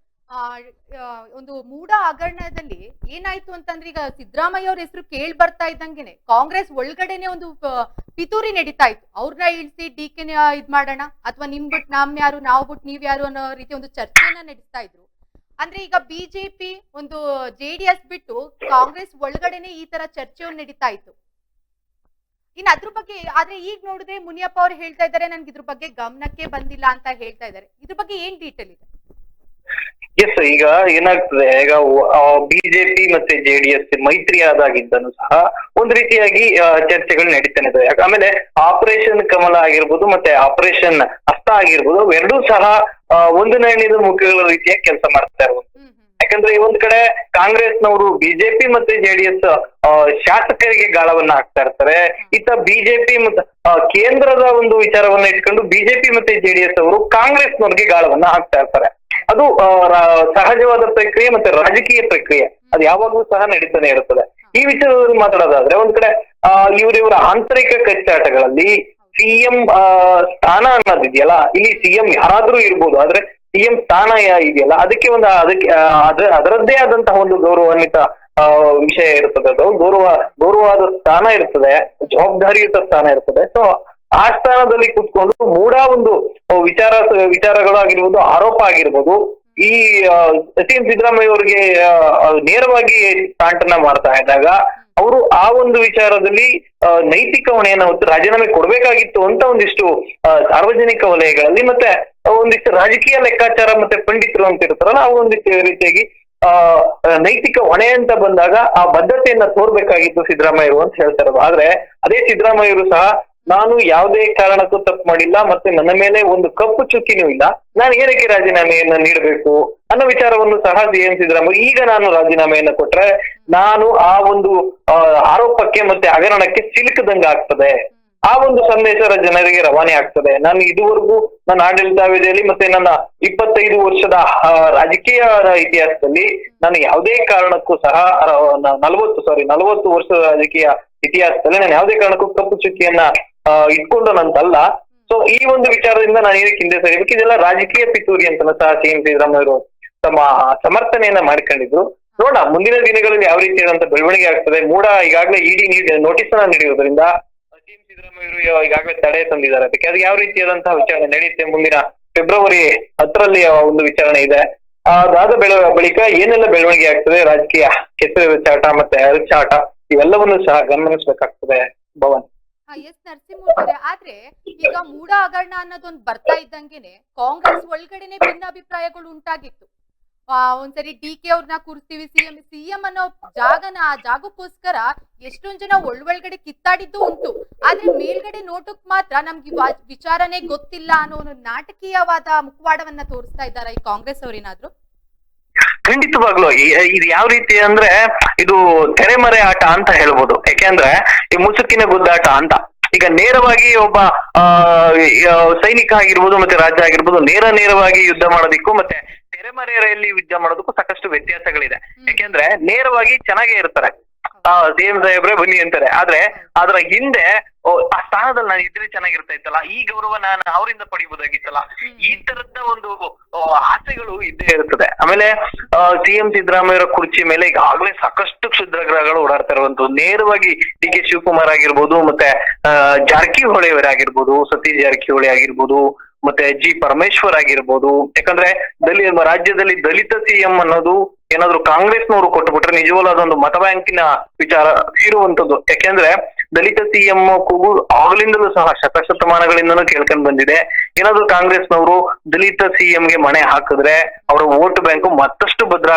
ಒಂದು ಮೂಢ ಹಗರಣದಲ್ಲಿ ಏನಾಯ್ತು ಅಂತಂದ್ರೆ ಈಗ ಸಿದ್ದರಾಮಯ್ಯ ಅವ್ರ ಹೆಸರು ಕೇಳಿ ಬರ್ತಾ ಇದ್ದಂಗೆನೆ ಕಾಂಗ್ರೆಸ್ ಒಳಗಡೆನೆ ಒಂದು ಪಿತೂರಿ ನಡೀತಾ ಇತ್ತು. ಅವ್ರನ್ನ ಇಳಿಸಿ ಡಿ ಕೆ ಇದ್ ಮಾಡೋಣ ಅಥವಾ ನಿಮ್ ಬಿಟ್ ನಮ್ ಯಾರು, ನಾವು ಬಿಟ್ ನೀವ್ ಯಾರು ಅನ್ನೋ ರೀತಿ ಒಂದು ಚರ್ಚೆಯನ್ನ ನಡೆಸ್ತಾ ಇದ್ರು. ಅಂದ್ರೆ ಈಗ ಬಿಜೆಪಿ ಒಂದು ಜೆ ಡಿ ಎಸ್ ಬಿಟ್ಟು ಕಾಂಗ್ರೆಸ್ ಒಳಗಡೆನೆ ಈ ತರ ಚರ್ಚೆ ನಡೀತಾ ಇತ್ತು. ಇನ್ ಅದ್ರ ಬಗ್ಗೆ, ಆದ್ರೆ ಈಗ ನೋಡಿದ್ರೆ ಮುನಿಯಪ್ಪ ಅವ್ರು ಹೇಳ್ತಾ ಇದ್ದಾರೆ, ನನ್ಗೆ ಇದ್ರ ಬಗ್ಗೆ ಗಮನಕ್ಕೆ ಬಂದಿಲ್ಲ ಅಂತ ಹೇಳ್ತಾ ಇದ್ದಾರೆ. ಇದ್ರ ಬಗ್ಗೆ ಏನ್ ಡೀಟೇಲ್ ಇದೆ? ಎಸ್ ಈಗ ಏನಾಗ್ತದೆ? ಈಗ ಬಿಜೆಪಿ ಮತ್ತೆ ಜೆಡಿಎಸ್ ಮೈತ್ರಿ ಆದಾಗಿದ್ದನು ಸಹ ಒಂದ್ ರೀತಿಯಾಗಿ ಚರ್ಚೆಗಳು ನಡೀತಾನೆ ಇದಾವೆ ಆಮೇಲೆ ಆಪರೇಷನ್ ಕಮಲ ಆಗಿರ್ಬೋದು ಮತ್ತೆ ಆಪರೇಷನ್ ಹಸ್ತ ಆಗಿರ್ಬೋದು ಎರಡೂ ಸಹ ಒಂದು ನಾಣ್ಯದ ಮುಖ್ಯಗಳ ರೀತಿಯ ಕೆಲಸ ಮಾಡ್ತಾ ಇರ್ಬೋದು ಯಾಕಂದ್ರೆ ಈ ಒಂದ್ ಕಡೆ ಕಾಂಗ್ರೆಸ್ನವರು ಬಿಜೆಪಿ ಮತ್ತೆ ಜೆಡಿಎಸ್ ಶಾಸಕರಿಗೆ ಗಾಳವನ್ನ ಹಾಕ್ತಾ ಇರ್ತಾರೆ. ಇತ್ತ ಬಿಜೆಪಿ ಮತ್ತೆ ಕೇಂದ್ರದ ಒಂದು ವಿಚಾರವನ್ನ ಇಟ್ಕೊಂಡು ಬಿಜೆಪಿ ಮತ್ತೆ ಜೆಡಿಎಸ್ ಅವರು ಕಾಂಗ್ರೆಸ್ನವ್ರಿಗೆ ಗಾಳವನ್ನ ಹಾಕ್ತಾ ಇರ್ತಾರೆ. ಅದು ಸಹಜವಾದ ಪ್ರಕ್ರಿಯೆ ಮತ್ತೆ ರಾಜಕೀಯ ಪ್ರಕ್ರಿಯೆ. ಅದು ಯಾವಾಗ್ಲೂ ಸಹ ನಡೀತಾನೆ ಇರುತ್ತದೆ. ಈ ವಿಚಾರದಲ್ಲಿ ಮಾತಾಡೋದಾದ್ರೆ, ಒಂದ್ ಕಡೆ, ಆ ಇವರಿವರ ಆಂತರಿಕ ಕಚ್ಚಾಟಗಳಲ್ಲಿ ಸಿಎಂ ಸ್ಥಾನ ಅನ್ನೋದಿದೆಯಲ್ಲ, ಇಲ್ಲಿ ಸಿಎಂ ಯಾರಾದ್ರೂ ಇರ್ಬೋದು, ಆದ್ರೆ ಸಿಎಂ ಸ್ಥಾನ ಇದೆಯಲ್ಲ, ಅದಕ್ಕೆ ಒಂದು, ಅದಕ್ಕೆ ಅದ್ರ ಅದ, ಅದರದ್ದೇ ಆದಂತಹ ಒಂದು ಗೌರವಾನ್ವಿತ ವಿಷಯ ಇರ್ತದೆ. ಅದು ಗೌರವ ಗೌರವವಾದ ಸ್ಥಾನ ಇರ್ತದೆ, ಜವಾಬ್ದಾರಿಯುತ ಸ್ಥಾನ ಇರ್ತದೆ. ಸೊ ಆ ಸ್ಥಾನದಲ್ಲಿ ಕೂತ್ಕೊಂಡು ಮೂಡ ಒಂದು ವಿಚಾರ ವಿಚಾರಗಳಾಗಿರ್ಬೋದು ಆರೋಪ ಆಗಿರ್ಬೋದು, ಈ ಸಚಿನ್ ಸಿದ್ದರಾಮಯ್ಯ ಅವರಿಗೆ ನೇರವಾಗಿ ತಾಂಟನ ಮಾಡ್ತಾ ಇದ್ದಾಗ ಅವರು ಆ ಒಂದು ವಿಚಾರದಲ್ಲಿ ನೈತಿಕ ಹೊಣೆಯನ್ನ ಹೊತ್ತು ರಾಜೀನಾಮೆ ಕೊಡ್ಬೇಕಾಗಿತ್ತು ಅಂತ ಒಂದಿಷ್ಟು ಸಾರ್ವಜನಿಕ ವಲಯಗಳಲ್ಲಿ ಮತ್ತೆ ಒಂದಿಷ್ಟು ರಾಜಕೀಯ ಲೆಕ್ಕಾಚಾರ ಮತ್ತೆ ಪಂಡಿತರು ಅಂತ ಇರ್ತಾರಲ್ಲ ಆ ಒಂದಿಷ್ಟು ರೀತಿಯಾಗಿ, ಆ, ನೈತಿಕ ಹೊಣೆ ಅಂತ ಬಂದಾಗ ಆ ಬದ್ಧತೆಯನ್ನ ತೋರ್ಬೇಕಾಗಿತ್ತು ಸಿದ್ದರಾಮಯ್ಯರು ಅಂತ ಹೇಳ್ತಾ ಇರೋದು. ಆದ್ರೆ ಅದೇ ಸಿದ್ದರಾಮಯ್ಯರು ಸಹ ನಾನು ಯಾವುದೇ ಕಾರಣಕ್ಕೂ ತಪ್ಪು ಮಾಡಿಲ್ಲ, ಮತ್ತೆ ನನ್ನ ಮೇಲೆ ಒಂದು ಕಪ್ಪು ಚುಕ್ಕಿನೂ ಇಲ್ಲ. ನಾನು ಏನಕ್ಕೆ ರಾಜೀನಾಮೆಯನ್ನ ನೀಡಬೇಕು? ಅನ್ನೋ ವಿಚಾರವನ್ನು ಸಹ ಸಿದ್ದರಾಮಯ್ಯ, ಈಗ ನಾನು ರಾಜೀನಾಮೆಯನ್ನ ಕೊಟ್ರೆ ನಾನು ಆ ಒಂದು ಆರೋಪಕ್ಕೆ ಮತ್ತೆ ಹಗರಣಕ್ಕೆ ಸಿಲುಕದಂಗ ಆಗ್ತದೆ. ಆ ಒಂದು ಸಂದೇಶ ಜನರಿಗೆ ರವಾನೆ ಆಗ್ತದೆ. ನಾನು ಇದುವರೆಗೂ ನನ್ನ ಆಡಳಿತಾವಧಿಯಲ್ಲಿ ಮತ್ತೆ ನನ್ನ ಇಪ್ಪತ್ತೈದು ವರ್ಷದ ರಾಜಕೀಯ ಇತಿಹಾಸದಲ್ಲಿ ನಾನು ಯಾವುದೇ ಕಾರಣಕ್ಕೂ ಸಹ ನಲವತ್ತು ಸಾರಿ ನಲವತ್ತು ವರ್ಷದ ರಾಜಕೀಯ ಇತಿಹಾಸದಲ್ಲಿ ನಾನು ಯಾವುದೇ ಕಾರಣಕ್ಕೂ ಕಪ್ಪು ಚುಕ್ಕಿಯನ್ನ ಆ, ಇಟ್ಕೊಂಡನಂತಲ್ಲ ಸೊ ಈ ಒಂದು ವಿಚಾರದಿಂದ ನಾನು ಏನಕ್ಕೆ ಹಿಂದೆ ಸರಿಬೇಕು. ಇದೆಲ್ಲ ರಾಜಕೀಯ ಪಿತೂರಿ ಅಂತ ಸಹ ಸಿಎಂ ಸಿದ್ದರಾಮಯ್ಯವರು ತಮ್ಮ ಸಮರ್ಥನೆಯನ್ನ ಮಾಡ್ಕೊಂಡಿದ್ರು. ನೋಡೋಣ ಮುಂದಿನ ದಿನಗಳಲ್ಲಿ ಯಾವ ರೀತಿ ರೀತಿಯಾದಂತ ಬೆಳವಣಿಗೆ ಆಗ್ತದೆ. ಮೂಡ ಈಗಾಗಲೇ ಇಡಿ ನೋಟಿಸ್ ಅನ್ನ ನೀಡಿರೋದ್ರಿಂದ ಸಿಎಂ ಸಿದ್ದರಾಮಯ್ಯವರು ಈಗಾಗಲೇ ತಡೆ ತಂದಿದ್ದಾರೆ. ಅದಕ್ಕೆ ಅದು ಯಾವ ರೀತಿಯಾದಂತಹ ವಿಚಾರಣೆ ನಡೆಯುತ್ತೆ ಮುಂದಿನ ಫೆಬ್ರವರಿ ಹತ್ತರಲ್ಲಿ ಒಂದು ವಿಚಾರಣೆ ಇದೆ. ಅದಾದ ಬೆಳ ಬಳಿಕ ಏನೆಲ್ಲ ಬೆಳವಣಿಗೆ ಆಗ್ತದೆ? ರಾಜಕೀಯ ಕೆಸರು ಚಾಟ ಮತ್ತೆ ಅರಚಾಟ ಇವೆಲ್ಲವನ್ನು ಸಹ ಗಮನಿಸಬೇಕಾಗ್ತದೆ ಭವನ್. ಎಸ್ ನರಸಿಂಹಮೂರ್ತಿ ಆದ್ರೆ ಈಗ ಮೂಡ ಹಗರಣ ಅನ್ನೋದೊಂದು ಬರ್ತಾ ಇದ್ದಂಗೆನೆ ಕಾಂಗ್ರೆಸ್ ಒಳಗಡೆನೆ ಭಿನ್ನಾಭಿಪ್ರಾಯಗಳು ಉಂಟಾಗಿತ್ತು. ಒಂದ್ಸರಿ ಡಿ ಕೆ ಅವ್ರನ್ನ ಕೂರಿಸ್ತೀವಿ ಸಿಎಂ ಸಿಎಂ ಅನ್ನೋ ಜಾಗನ, ಆ ಜಾಗಕ್ಕೋಸ್ಕರ ಎಷ್ಟೊಂದ್ ಜನ ಒಳಗಡೆ ಕಿತ್ತಾಡಿದ್ದು ಉಂಟು. ಆದ್ರೆ ಮೇಲ್ಗಡೆ ನೋಟಕ್ ಮಾತ್ರ ನಮ್ಗೆ ವಿಚಾರನೇ ಗೊತ್ತಿಲ್ಲ ಅನ್ನೋ ಒಂದು ನಾಟಕೀಯವಾದ ಮುಖವಾಡವನ್ನ ತೋರಿಸ್ತಾ ಇದ್ದಾರೆ ಈ ಕಾಂಗ್ರೆಸ್ ಅವ್ರೇನಾದ್ರು? ಖಂಡಿತವಾಗ್ಲು ಇದು ಯಾವ ರೀತಿ ಅಂದ್ರೆ ಇದು ತೆರೆಮರೆ ಆಟ ಅಂತ ಹೇಳ್ಬೋದು. ಯಾಕೆಂದ್ರೆ ಈ ಮುಸುಕಿನ ಗುದ್ದಾಟ ಅಂತ. ಈಗ ನೇರವಾಗಿ ಒಬ್ಬ ಸೈನಿಕ ಆಗಿರ್ಬೋದು ಮತ್ತೆ ರಾಜ್ಯ ಆಗಿರ್ಬೋದು ನೇರ ನೇರವಾಗಿ ಯುದ್ಧ ಮಾಡೋದಿಕ್ಕೂ ಮತ್ತೆ ತೆರೆಮರೆಯಲ್ಲಿ ಯುದ್ಧ ಮಾಡೋದಕ್ಕೂ ಸಾಕಷ್ಟು ವ್ಯತ್ಯಾಸಗಳಿದೆ. ಯಾಕೆಂದ್ರೆ ನೇರವಾಗಿ ಚೆನ್ನಾಗೇ ಇರ್ತಾರೆ. ಆ ಸಿಎಂ ಸಾಹೇಬ್ರೆ ಬನ್ನಿ ಅಂತಾರೆ. ಆದ್ರೆ ಅದರ ಹಿಂದೆ ಆ ಸ್ಥಾನದಲ್ಲಿ ನಾನು ಇದ್ರೆ ಚೆನ್ನಾಗಿರ್ತಾ ಇತ್ತಲ್ಲ ಈ ಗೌರವ ನಾನು ಅವರಿಂದ ಪಡಿಬಹುದಾಗಿತ್ತಲ್ಲ ಈ ತರದ ಒಂದು ಆಸೆಗಳು ಇದ್ದೇ ಇರ್ತದೆ. ಆಮೇಲೆ ಸಿಎಂ ಸಿದ್ದರಾಮಯ್ಯರ ಕುರ್ಚಿ ಮೇಲೆ ಈಗಾಗಲೇ ಸಾಕಷ್ಟು ಕ್ಷುದ್ರಗ್ರಹಗಳು ಓಡಾಡ್ತಾ ಇರುವಂತದ್ದು ನೇರವಾಗಿ ಡಿ ಕೆ ಶಿವಕುಮಾರ್ ಆಗಿರ್ಬೋದು ಮತ್ತೆ ಜಾರಕಿಹೊಳಿ ಅವರಾಗಿರ್ಬೋದು ಸತೀಶ್ ಜಾರಕಿಹೊಳಿ ಆಗಿರ್ಬೋದು ಮತ್ತೆ ಜಿ ಪರಮೇಶ್ವರ್ ಆಗಿರ್ಬೋದು. ಯಾಕಂದ್ರೆ ದಲಿತ ರಾಜ್ಯದಲ್ಲಿ ದಲಿತ ಸಿಎಂ ಅನ್ನೋದು ಏನಾದ್ರು ಕಾಂಗ್ರೆಸ್ನವರು ಕೊಟ್ಟುಬಿಟ್ರೆ ನಿಜವಲ್ಲ ಅದೊಂದು ಮತ ಬ್ಯಾಂಕಿನ ವಿಚಾರ ಇರುವಂತದ್ದು. ಯಾಕೆಂದ್ರೆ ದಲಿತ ಸಿಎಂ ಕೂಗು ಆಗ್ಲಿಂದಲೂ ಸಹ ಶತಶತಮಾನಗಳಿಂದನೂ ಕೇಳ್ಕೊಂಡ್ ಬಂದಿದೆ. ಏನಾದ್ರು ಕಾಂಗ್ರೆಸ್ನವರು ದಲಿತ ಸಿಎಂಗೆ ಮಣೆ ಹಾಕಿದ್ರೆ ಅವರ ವೋಟ್ ಬ್ಯಾಂಕ್ ಮತ್ತಷ್ಟು ಭದ್ರ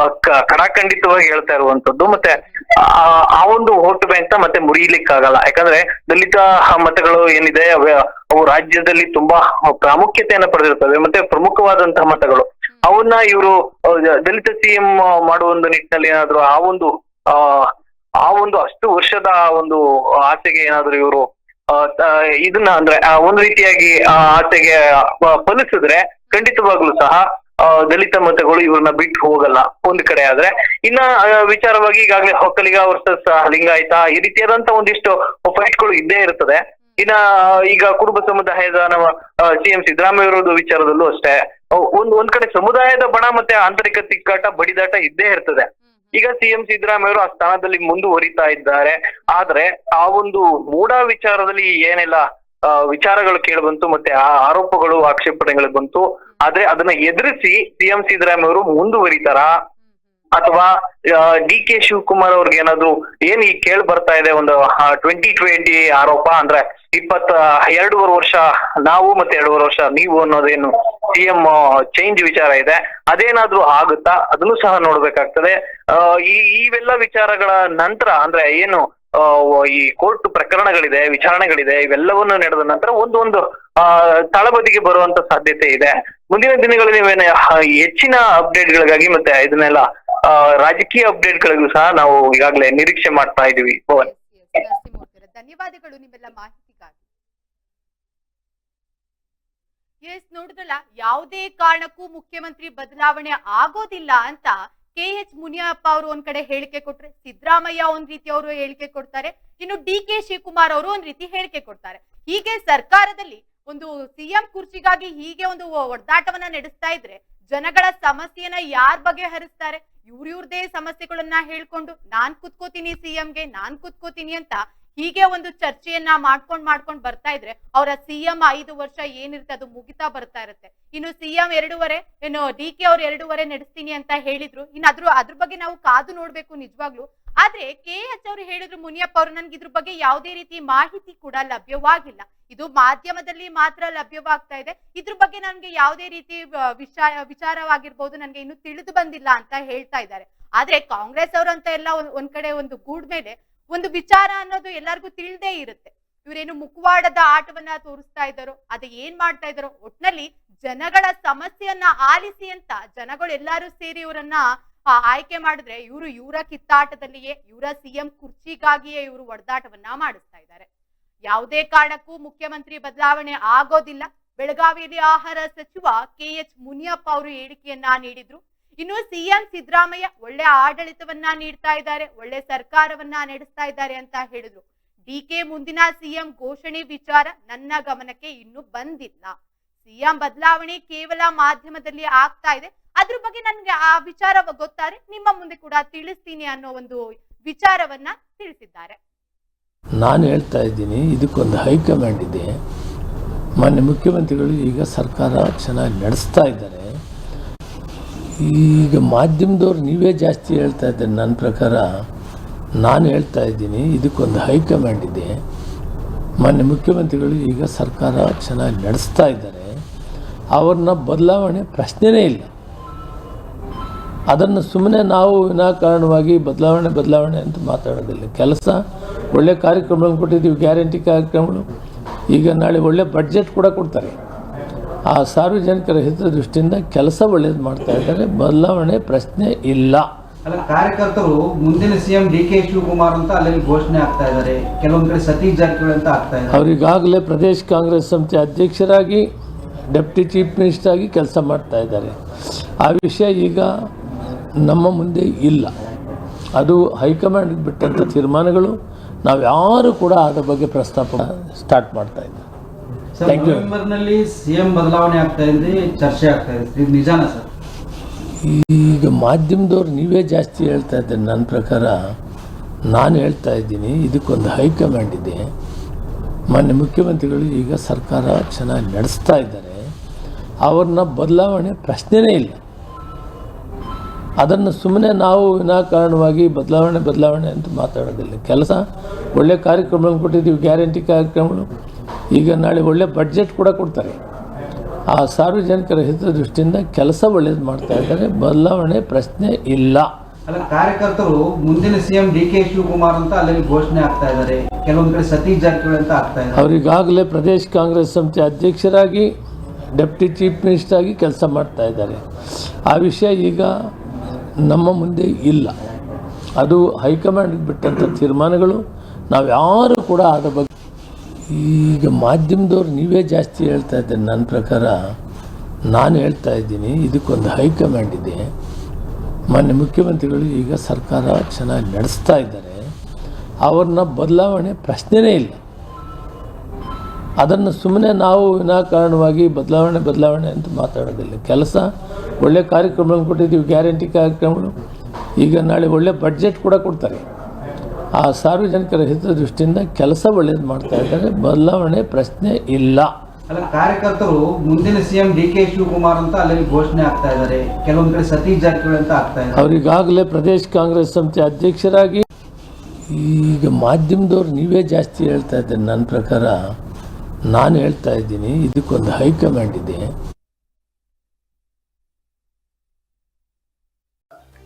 ಕ- ಕಡಾಖಂಡಿತವಾಗಿ ಹೇಳ್ತಾ ಇರುವಂತದ್ದು. ಮತ್ತೆ, ಆ ಒಂದು ವೋಟ್ ಬ್ಯಾಂಕ್ ಮತ್ತೆ ಮುರಿಲಿಕ್ಕಾಗಲ್ಲ ಯಾಕಂದ್ರೆ ದಲಿತ ಮತಗಳು ಏನಿದೆ ಅವು ರಾಜ್ಯದಲ್ಲಿ ತುಂಬಾ ಪ್ರಾಮುಖ್ಯತೆಯನ್ನು ಪಡೆದಿರ್ತವೆ. ಮತ್ತೆ ಪ್ರಮುಖವಾದಂತಹ ಮತಗಳು ಅವನ್ನ ಇವರು ದಲಿತ ಸಿಎಂ ಮಾಡುವ ಒಂದು ನಿಟ್ಟಿನಲ್ಲಿ ಏನಾದ್ರು ಆ ಒಂದು ಆ ಒಂದು ಅಷ್ಟು ವರ್ಷದ ಒಂದು ಆಸೆಗೆ ಏನಾದ್ರು ಇವರು ಇದನ್ನ ಅಂದ್ರೆ, ಆ, ಒಂದು ರೀತಿಯಾಗಿ ಆ ಆಸೆಗೆ ಫಲಿಸಿದ್ರೆ ಖಂಡಿತವಾಗ್ಲೂ ಸಹ ದಲಿತ ಮತಗಳು ಇವ್ರನ್ನ ಬಿಟ್ಟು ಹೋಗಲ್ಲ ಒಂದ್ ಕಡೆ ಆದ್ರೆ. ಇನ್ನ ವಿಚಾರವಾಗಿ ಈಗಾಗಲೇ ಒಕ್ಕಲಿಗ ವರ್ಸಸ್ ಲಿಂಗಾಯತ ಈ ರೀತಿಯಾದಂತ ಒಂದಿಷ್ಟು ಫೈಟ್ಗಳು ಇದ್ದೇ ಇರ್ತದೆ. ಇನ್ನ ಈಗ ಕುರುಬ ಸಮುದಾಯದ ನಮ್ಮ ಸಿಎಂ ಸಿದ್ದರಾಮಯ್ಯ ಅವರದ್ದು ವಿಚಾರದಲ್ಲೂ ಅಷ್ಟೇ. ಒಂದ್ ಒಂದ್ ಕಡೆ ಸಮುದಾಯದ ಬಣ ಮತ್ತೆ ಆಂತರಿಕ ತಿಕ್ಕಾಟ ಬಡಿದಾಟ ಇದ್ದೇ ಇರ್ತದೆ. ಈಗ ಸಿಎಂ ಸಿದ್ದರಾಮಯ್ಯ ಅವರು ಆ ಸ್ಥಾನದಲ್ಲಿ ಮುಂದುವರಿತಾ ಇದ್ದಾರೆ. ಆದ್ರೆ ಆ ಒಂದು ಮೂಢ ವಿಚಾರದಲ್ಲಿ ಏನೆಲ್ಲ ವಿಚಾರಗಳು ಕೇಳಿ ಬಂತು ಮತ್ತೆ ಆ ಆರೋಪಗಳು ಆಕ್ಷೇಪಣೆಗಳು ಬಂತು ಆದ್ರೆ ಅದನ್ನ ಎದುರಿಸಿ ಸಿಎಂ ಸಿದ್ದರಾಮಯ್ಯ ಅವರು ಮುಂದುವರಿತಾರ? ಅಥವಾ ಡಿ ಕೆ ಶಿವಕುಮಾರ್ ಅವ್ರಿಗೆ ಏನಾದ್ರು ಏನ್ ಈ ಕೇಳಿ ಬರ್ತಾ ಇದೆ ಒಂದು ಟ್ವೆಂಟಿ ಟ್ವೆಂಟಿ ಆರೋಪ ಅಂದ್ರೆ ಇಪ್ಪತ್ತ ಎರಡೂವರೆ ವರ್ಷ ನಾವು ಮತ್ತೆ ಎರಡೂವರೆ ವರ್ಷ ನೀವು ಅನ್ನೋದೇನು ಸಿಎಂ ಚೇಂಜ್ ವಿಚಾರ ಇದೆ ಅದೇನಾದ್ರೂ ಆಗುತ್ತಾ ಅದನ್ನು ಸಹ ನೋಡ್ಬೇಕಾಗ್ತದೆ ಈ ಇವೆಲ್ಲ ವಿಚಾರಗಳ ನಂತರ ಅಂದ್ರೆ ಏನು ಈ ಕೋರ್ಟ್ ಪ್ರಕರಣಗಳಿದೆ ವಿಚಾರಣೆಗಳಿದೆ ಇವೆಲ್ಲವನ್ನು ನಡೆದ ನಂತರ ಒಂದು ಒಂದು ಆ ತಳಬದಿಗೆ ಬರುವಂತ ಸಾಧ್ಯತೆ ಇದೆ ಮುಂದಿನ ದಿನಗಳಲ್ಲಿ ನೀವೇನೆ ಹೆಚ್ಚಿನ ಹೆಚ್ಚಿನ ಅಪ್ಡೇಟ್ಗಳಿಗಾಗಿ ಮತ್ತೆ ಇದನ್ನೆಲ್ಲ ರಾಜಕೀಯ ಅಪ್ಡೇಟ್ಗಳಿಗೂ ಸಹ ನಾವು ಈಗಾಗಲೇ ನಿರೀಕ್ಷೆ ಮಾಡ್ತಾ ಇದೀವಿ ಪವನ್. ಧನ್ಯವಾದಗಳು ನಿಮ್ಮೆಲ್ಲ ಮಾಹಿತಿಗಾಗಿ ಎಸ್ ನೋಡಿದ್ರಲ್ಲ ಯಾವುದೇ ಕಾರಣಕ್ಕೂ ಮುಖ್ಯಮಂತ್ರಿ ಬದಲಾವಣೆ ಆಗೋದಿಲ್ಲ ಅಂತ ಕೆ ಎಚ್ ಮುನಿಯಪ್ಪ ಅವರು ಒಂದ್ ಕಡೆ ಹೇಳಿಕೆ ಕೊಟ್ರೆ, ಸಿದ್ದರಾಮಯ್ಯ ಒಂದ್ ರೀತಿ ಅವರು ಹೇಳಿಕೆ ಕೊಡ್ತಾರೆ, ಇನ್ನು ಡಿ ಕೆ ಶಿವಕುಮಾರ್ ಅವರು ಒಂದ್ ರೀತಿ ಹೇಳಿಕೆ ಕೊಡ್ತಾರೆ. ಹೀಗೆ ಸರ್ಕಾರದಲ್ಲಿ ಒಂದು ಸಿಎಂ ಕುರ್ಚಿಗಾಗಿ ಹೀಗೆ ಒಂದು ಒಡ್ಡಾಟವನ್ನ ನಡೆಸ್ತಾ ಇದ್ರೆ ಜನಗಳ ಸಮಸ್ಯೆನ ಯಾರ್ ಬಗೆಹರಿಸ್ತಾರೆ? ಇವ್ರ ಇವ್ರದೇ ಸಮಸ್ಯೆಗಳನ್ನ ಹೇಳ್ಕೊಂಡು, ನಾನ್ ಕುತ್ಕೋತೀನಿ ಸಿಎಂಗೆ ನಾನ್ ಕುತ್ಕೋತೀನಿ ಅಂತ ಹೀಗೆ ಒಂದು ಚರ್ಚೆಯನ್ನ ಮಾಡ್ಕೊಂಡ್ ಮಾಡ್ಕೊಂಡ್ ಬರ್ತಾ ಇದ್ರೆ ಅವರ ಸಿಎಂ ಐದು ವರ್ಷ ಏನಿರುತ್ತೆ, ಅದು ಮುಗಿತಾ ಬರ್ತಾ ಇರುತ್ತೆ. ಇನ್ನು ಸಿಎಂ ಎರಡೂವರೆ ಏನು ಡಿ ಕೆ ಅವ್ರು ಎರಡೂವರೆ ನಡೆಸ್ತೀನಿ ಅಂತ ಹೇಳಿದ್ರು. ಇನ್ನು ಅದ್ರ ಅದ್ರ ಬಗ್ಗೆ ನಾವು ಕಾದು ನೋಡ್ಬೇಕು ನಿಜವಾಗ್ಲು. ಆದ್ರೆ ಕೆ ಎಚ್ ಅವರು ಹೇಳಿದ್ರು, ಮುನಿಯಪ್ಪ ಅವರು ನನ್ಗೆ ಇದ್ರ ಬಗ್ಗೆ ಯಾವುದೇ ರೀತಿ ಮಾಹಿತಿ ಕೂಡ ಲಭ್ಯವಾಗಿಲ್ಲ. ಇದು ಮಾಧ್ಯಮದಲ್ಲಿ ಮಾತ್ರ ಲಭ್ಯವಾಗ್ತಾ ಇದೆ. ಇದ್ರ ಬಗ್ಗೆ ನನ್ಗೆ ಯಾವುದೇ ರೀತಿ ವಿಷಯ, ವಿಚಾರವಾಗಿರ್ಬೋದು, ನನ್ಗೆ ಇನ್ನು ತಿಳಿದು ಬಂದಿಲ್ಲ ಅಂತ ಹೇಳ್ತಾ ಇದ್ದಾರೆ. ಆದ್ರೆ ಕಾಂಗ್ರೆಸ್ ಅವರಂತ ಎಲ್ಲ ಒಂದ್- ಒಂದ್ ಕಡೆ ಒಂದು ಗೂಡ್ ಮೇಲೆ ಒಂದು ವಿಚಾರ ಅನ್ನೋದು ಎಲ್ಲರಿಗೂ ತಿಳಿದೇ ಇರುತ್ತೆ. ಇವರೇನು ಮುಖವಾಡದ ಆಟವನ್ನ ತೋರಿಸ್ತಾ ಇದ್ದಾರೋ, ಅದು ಏನ್ ಮಾಡ್ತಾ ಇದ್ದಾರೋ, ಒಟ್ನಲ್ಲಿ ಜನಗಳ ಸಮಸ್ಯೆಯನ್ನ ಆಲಿಸಿ ಅಂತ ಜನಗಳು ಎಲ್ಲಾರು ಸೇರಿ ಇವರನ್ನ ಆಯ್ಕೆ ಮಾಡಿದ್ರೆ ಇವರು ಇವರ ಕಿತ್ತಾಟದಲ್ಲಿಯೇ, ಇವರ ಸಿಎಂ ಕುರ್ಚಿಗಾಗಿಯೇ ಇವರು ಒಡೆದಾಟವನ್ನ ಮಾಡಿಸ್ತಾ ಇದ್ದಾರೆ. ಯಾವುದೇ ಕಾರಣಕ್ಕೂ ಮುಖ್ಯಮಂತ್ರಿ ಬದಲಾವಣೆ ಆಗೋದಿಲ್ಲ. ಬೆಳಗಾವಿಯಲ್ಲಿ ಆಹಾರ ಸಚಿವ ಕೆ ಎಚ್ ಮುನಿಯಪ್ಪ ಅವರು ಹೇಳಿಕೆಯನ್ನ ನೀಡಿದ್ರು. ಇನ್ನು ಸಿಎಂ ಸಿದ್ದರಾಮಯ್ಯ ಒಳ್ಳೆ ಆಡಳಿತವನ್ನ ನೀಡ್ತಾ ಇದ್ದಾರೆ, ಒಳ್ಳೆ ಸರ್ಕಾರವನ್ನ ನಡೆಸ್ತಾ ಇದ್ದಾರೆ ಅಂತ ಹೇಳಿದ್ರು. ಡಿ ಕೆ ಮುಂದಿನ ಸಿಎಂ ಘೋಷಣೆ ವಿಚಾರ ನನ್ನ ಗಮನಕ್ಕೆ ಇನ್ನು ಬಂದಿಲ್ಲ. ಸಿಎಂ ಬದಲಾವಣೆ ಕೇವಲ ಮಾಧ್ಯಮದಲ್ಲಿ ಆಗ್ತಾ ಇದೆ. ಅದ್ರ ಬಗ್ಗೆ ನನ್ಗೆ ಆ ವಿಚಾರ ಗೊತ್ತಾರೆ, ನಿಮ್ಮ ಮುಂದೆ ಕೂಡ ತಿಳಿಸ್ತೀನಿ ಅನ್ನೋ ಒಂದು ವಿಚಾರವನ್ನ ತಿಳಿಸಿದ್ದಾರೆ. ನಾನು ಹೇಳ್ತಾ ಇದ್ದೀನಿ, ಇದಕ್ಕೊಂದು ಹೈಕಮಾಂಡ್ ಇದೆ. ಮಾನ್ಯ ಮುಖ್ಯಮಂತ್ರಿಗಳು ಈಗ ಸರ್ಕಾರ ಚೆನ್ನಾಗಿ ನಡೆಸ್ತಾ ಇದ್ದಾರೆ. ಈಗ ಮಾಧ್ಯಮದವ್ರು ನೀವೇ ಜಾಸ್ತಿ ಹೇಳ್ತಾ ಇದ್ದಾರೆ ನನ್ನ ಪ್ರಕಾರ. ನಾನು ಹೇಳ್ತಾ ಇದ್ದೀನಿ, ಇದಕ್ಕೊಂದು ಹೈಕಮಾಂಡ್ ಇದೆ. ಮಾನ್ಯ ಮುಖ್ಯಮಂತ್ರಿಗಳು ಈಗ ಸರ್ಕಾರ ಚೆನ್ನಾಗಿ ನಡೆಸ್ತಾ ಇದ್ದಾರೆ. ಅವ್ರನ್ನ ಬದಲಾವಣೆ ಪ್ರಶ್ನೆನೇ ಇಲ್ಲ. ಅದನ್ನು ಸುಮ್ಮನೆ ನಾವು ವಿನಾಕಾರಣವಾಗಿ ಬದಲಾವಣೆ ಬದಲಾವಣೆ ಅಂತ ಮಾತಾಡೋದಿಲ್ಲ. ಕೆಲಸ ಒಳ್ಳೆ ಕಾರ್ಯಕ್ರಮಗಳನ್ನು ಕೊಟ್ಟಿದ್ದೀವಿ, ಗ್ಯಾರಂಟಿ ಕಾರ್ಯಕ್ರಮಗಳು. ಈಗ ನಾಳೆ ಒಳ್ಳೆ ಬಡ್ಜೆಟ್ ಕೂಡ ಕೊಡ್ತಾರೆ. ಆ ಸಾರ್ವಜನಿಕರ ಹಿತದೃಷ್ಟಿಯಿಂದ ಕೆಲಸ ಒಳ್ಳೇದು ಮಾಡ್ತಾ ಇದ್ದಾರೆ. ಬದಲಾವಣೆ ಪ್ರಶ್ನೆ ಇಲ್ಲ. ಅಲ್ಲ ಕಾರ್ಯಕರ್ತರು ಮುಂದಿನ ಸಿಎಂ ಡಿ ಕೆ ಶಿವಕುಮಾರ್ ಅಂತ ಅಲ್ಲಿ ಘೋಷಣೆ ಆಗ್ತಾ ಇದ್ದಾರೆ. ಕೆಲವೊಂದು ಕಡೆ ಸತೀಶ್ ಜಾರಕಿಹೊಳಿ ಅಂತ ಆಗ್ತಾ ಇದ್ದಾರೆ. ಅವರಿಗಾಗಲೇ ಪ್ರದೇಶ ಕಾಂಗ್ರೆಸ್ ಸಮಿತಿ ಅಧ್ಯಕ್ಷರಾಗಿ ಡೆಪ್ಟಿ ಚೀಫ್ ಮಿನಿಸ್ಟರ್ ಆಗಿ ಕೆಲಸ ಮಾಡ್ತಾ ಇದ್ದಾರೆ. ಆ ವಿಷಯ ಈಗ ನಮ್ಮ ಮುಂದೆ ಇಲ್ಲ. ಅದು ಹೈಕಮಾಂಡ್ ಬಿಟ್ಟಂಥ ತೀರ್ಮಾನಗಳು ನಾವು ಯಾರು ಕೂಡ ಅದರ ಬಗ್ಗೆ ಪ್ರಸ್ತಾಪ ಸ್ಟಾರ್ಟ್ ಮಾಡ್ತಾ ಇದ್ದೀವಿ. ಸಿಎಂ ಬದಲಾವಣೆ ಆಗ್ತಾ ಇದೆ ಚರ್ಚೆ ಆಗ್ತಾ ಇದೆ. ಇದು ನಿಜಾನ ಸರ್? ಈಗ ಮಾಧ್ಯಮದವ್ರು ನೀವೇ ಜಾಸ್ತಿ ಹೇಳ್ತಾ ಇದ್ದೀನಿ ನನ್ನ ಪ್ರಕಾರ ನಾನು ಹೇಳ್ತಾ ಇದ್ದೀನಿ ಇದಕ್ಕೊಂದು ಹೈಕಮಾಂಡ್ ಇದೆ. ಮಾನ್ಯ ಮುಖ್ಯಮಂತ್ರಿಗಳು ಈಗ ಸರ್ಕಾರ ಚೆನ್ನಾಗಿ ನಡೆಸ್ತಾ ಇದ್ದಾರೆ. ಅವ್ರನ್ನ ಬದಲಾವಣೆ ಪ್ರಶ್ನೆನೇ ಇಲ್ಲ. ಅದನ್ನು ಸುಮ್ಮನೆ ನಾವು ವಿನಾಕಾರಣವಾಗಿ ಬದಲಾವಣೆ ಬದಲಾವಣೆ ಅಂತ ಮಾತಾಡೋದಿಲ್ಲ. ಕೆಲಸ ಒಳ್ಳೆ ಕಾರ್ಯಕ್ರಮಗಳನ್ನು ಕೊಟ್ಟಿದ್ದೀವಿ ಗ್ಯಾರಂಟಿ ಕಾರ್ಯಕ್ರಮಗಳು. ಈಗ ನಾಳೆ ಒಳ್ಳೆ ಬಡ್ಜೆಟ್ ಕೂಡ ಕೊಡ್ತಾರೆ. ಆ ಸಾರ್ವಜನಿಕರ ಹಿತದೃಷ್ಟಿಯಿಂದ ಕೆಲಸ ಒಳ್ಳೇದು ಮಾಡ್ತಾ ಇದ್ದಾರೆ. ಬದಲಾವಣೆ ಪ್ರಶ್ನೆ ಇಲ್ಲ. ಅಲ್ಲ ಕಾರ್ಯಕರ್ತರು ಮುಂದಿನ ಸಿಎಂ ಡಿ ಕೆ ಶಿವಕುಮಾರ್ ಅಂತ ಅಲ್ಲಿ ಘೋಷಣೆ ಆಗ್ತಾ ಇದ್ದಾರೆ. ಕೆಲವೊಂದು ಕಡೆ ಸತೀಶ್ ಜಾರಕಿಹೊಳಿ ಅಂತ ಆಗ್ತಾ ಇದ್ದಾರೆ. ಅವರಿಗಾಗಲೇ ಪ್ರದೇಶ ಕಾಂಗ್ರೆಸ್ ಸಮಿತಿ ಅಧ್ಯಕ್ಷರಾಗಿ ಡೆಪ್ಟಿ ಚೀಫ್ ಮಿನಿಸ್ಟರ್ ಆಗಿ ಕೆಲಸ ಮಾಡ್ತಾ ಇದ್ದಾರೆ. ಆ ವಿಷಯ ಈಗ ನಮ್ಮ ಮುಂದೆ ಇಲ್ಲ. ಅದು ಹೈಕಮಾಂಡ್ ಬಿಟ್ಟಂಥ ತೀರ್ಮಾನಗಳು ನಾವು ಯಾರು ಕೂಡ ಅದರ ಬಗ್ಗೆ ಈಗ ಮಾಧ್ಯಮದವ್ರು ನೀವೇ ಜಾಸ್ತಿ ಹೇಳ್ತಾ ಇದ್ದೀರಿ ನನ್ನ ಪ್ರಕಾರ. ನಾನು ಹೇಳ್ತಾ ಇದ್ದೀನಿ, ಇದಕ್ಕೊಂದು ಹೈಕಮಾಂಡ್ ಇದೆ. ಮಾನ್ಯ ಮುಖ್ಯಮಂತ್ರಿಗಳು ಈಗ ಸರ್ಕಾರ ಚೆನ್ನಾಗಿ ನಡೆಸ್ತಾ ಇದ್ದಾರೆ. ಅವ್ರನ್ನ ಬದಲಾವಣೆ ಪ್ರಶ್ನೆನೇ ಇಲ್ಲ. ಅದನ್ನು ಸುಮ್ಮನೆ ನಾವು ವಿನಾಕಾರಣವಾಗಿ ಬದಲಾವಣೆ ಬದಲಾವಣೆ ಅಂತ ಮಾತಾಡೋದಿಲ್ಲ. ಕೆಲಸ, ಒಳ್ಳೆ ಕಾರ್ಯಕ್ರಮಗಳನ್ನು ಕೊಟ್ಟಿದ್ದೀವಿ, ಗ್ಯಾರಂಟಿ ಕಾರ್ಯಕ್ರಮಗಳು. ಈಗ ನಾಳೆ ಒಳ್ಳೆ ಬಡ್ಜೆಟ್ ಕೂಡ ಕೊಡ್ತಾರೆ. ಆ ಸಾರ್ವಜನಿಕರ ಹಿತದೃಷ್ಟಿಯಿಂದ ಕೆಲಸ ಒಳ್ಳೇದು ಮಾಡ್ತಾ ಇದ್ದಾರೆ? ಬದಲಾವಣೆ ಪ್ರಶ್ನೆ ಇಲ್ಲ. ಅಲ್ಲ ಕಾರ್ಯಕರ್ತರು ಮುಂದಿನ ಸಿಎಂ ಡಿ ಕೆ ಶಿವಕುಮಾರ್ ಅಂತ ಅಲ್ಲಿ ಘೋಷಣೆ ಆಗ್ತಾ ಇದ್ದಾರೆ. ಕೆಲವೊಂದು ಕಡೆ ಸತೀಶ್ ಜಾರಕಿಹೊಳಿ ಅಂತ ಆಗ್ತಾ ಇದ್ದಾರೆ. ಅವರಿಗಾಗಲೇ ಪ್ರದೇಶ ಕಾಂಗ್ರೆಸ್ ಸಮಿತಿ ಅಧ್ಯಕ್ಷರಾಗಿ ಈಗ ಮಾಧ್ಯಮದವ್ರು ನೀವೇ ಜಾಸ್ತಿ ಹೇಳ್ತಾ ಇದ್ದೀನಿ ನನ್ನ ಪ್ರಕಾರ ನಾನು ಹೇಳ್ತಾ ಇದ್ದೀನಿ. ಇದಕ್ಕೊಂದು ಹೈಕಮಾಂಡ್ ಇದೆ.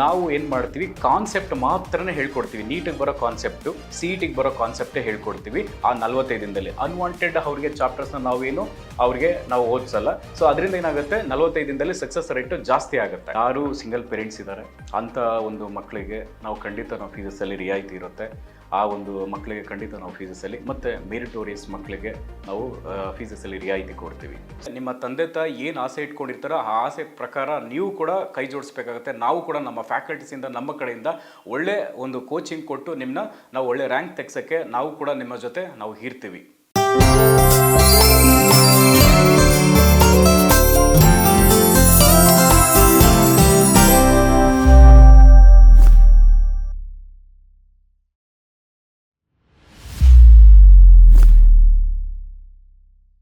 ನಾವು ಏನು ಮಾಡ್ತೀವಿ ಕಾನ್ಸೆಪ್ಟ್ ಮಾತ್ರನೇ ಹೇಳ್ಕೊಡ್ತೀವಿ. ನೀಟಿಗೆ ಬರೋ ಕಾನ್ಸೆಪ್ಟು ಸಿ ಇಟಿಗೆ ಟಿಗೆ ಬರೋ ಕಾನ್ಸೆಪ್ಟೇ ಹೇಳ್ಕೊಡ್ತೀವಿ. ಆ ನಲ್ವತ್ತೈದು ದಿನದಲ್ಲಿ. ಅನ್ವಾಂಟೆಡ್ ಅವರಿಗೆ ಚಾಪ್ಟರ್ಸ್ನ ನಾವೇನು, ಅವ್ರಿಗೆ ನಾವು ಓದಿಸಲ್ಲ. ಸೊ ಅದರಿಂದ ಏನಾಗುತ್ತೆ, ನಲವತ್ತೈದು ದಿನದಲ್ಲಿ ಸಕ್ಸಸ್ ರೇಟು ಜಾಸ್ತಿ ಆಗುತ್ತೆ. ಯಾರು ಸಿಂಗಲ್ ಪೇರೆಂಟ್ಸ್ ಇದ್ದಾರೆ ಅಂಥ ಒಂದು ಮಕ್ಕಳಿಗೆ ನಾವು ಖಂಡಿತ ನಾವು ಫೀಸಸ್ಸಲ್ಲಿ ರಿಯಾಯಿತಿ ಇರುತ್ತೆ. ಆ ಒಂದು ಮಕ್ಕಳಿಗೆ ಖಂಡಿತ ನಾವು ಫೀಸಸ್ಸಲ್ಲಿ ಮತ್ತು ಮೆರಿಟೋರಿಯಸ್ ಮಕ್ಕಳಿಗೆ ನಾವು ಫೀಸಸ್ಸಲ್ಲಿ ರಿಯಾಯಿತಿ ಕೊಡ್ತೀವಿ. ನಿಮ್ಮ ತಂದೆ ತಾಯಿ ಏನು ಆಸೆ ಇಟ್ಕೊಂಡಿರ್ತಾರೋ, ಆ ಆಸೆ ಪ್ರಕಾರ ನೀವು ಕೂಡ ಕೈ ಜೋಡಿಸ್ಬೇಕಾಗತ್ತೆ. ನಾವು ಕೂಡ ಫ್ಯಾಕಲ್ಟೀಸಿಂದ ನಮ್ಮ ಕಡೆಯಿಂದ ಒಳ್ಳೆ ಒಂದು ಕೋಚಿಂಗ್ ಕೊಟ್ಟು ನಿಮ್ಮನ್ನ ನಾವು ಒಳ್ಳೆ ರ್ಯಾಂಕ್ ತೆಗ್ಸೋಕ್ಕೆ ನಾವು ಕೂಡ ನಿಮ್ಮ ಜೊತೆ ನಾವು ಇರ್ತೀವಿ